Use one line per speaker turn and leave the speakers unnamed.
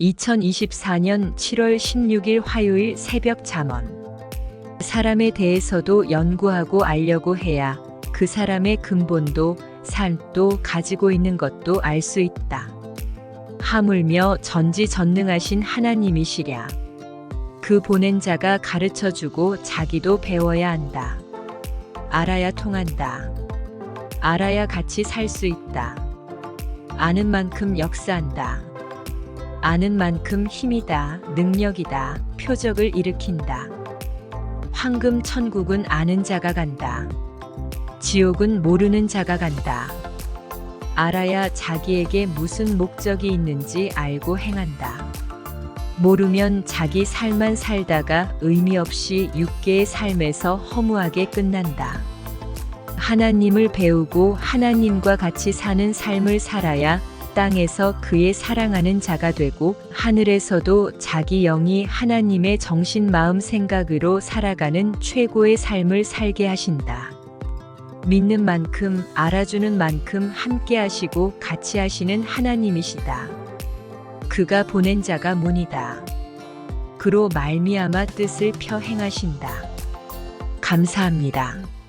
2024년 7월 16일 화요일 새벽 잠언. 사람에 대해서도 연구하고 알려고 해야 그 사람의 근본도 삶도 가지고 있는 것도 알 수 있다. 하물며 전지전능하신 하나님이시랴. 그 보낸 자가 가르쳐 주고 자기도 배워야 한다. 알아야 통한다. 알아야 같이 살 수 있다. 아는 만큼 역사한다. 아는 만큼 힘이다, 능력이다, 표적을 일으킨다. 황금 천국은 아는 자가 간다. 지옥은 모르는 자가 간다. 알아야 자기에게 무슨 목적이 있는지 알고 행한다. 모르면 자기 삶만 살다가 의미 없이 육계의 삶에서 허무하게 끝난다. 하나님을 배우고 하나님과 같이 사는 삶을 살아야 땅에서 그의 사랑하는 자가 되고 하늘에서도 자기 영이 하나님의 정신 마음 생각으로 살아가는 최고의 삶을 살게 하신다. 믿는 만큼 알아주는 만큼 함께 하시고 같이 하시는 하나님이시다. 그가 보낸 자가 문이다. 그로 말미암아 뜻을 펴 행하신다. 감사합니다.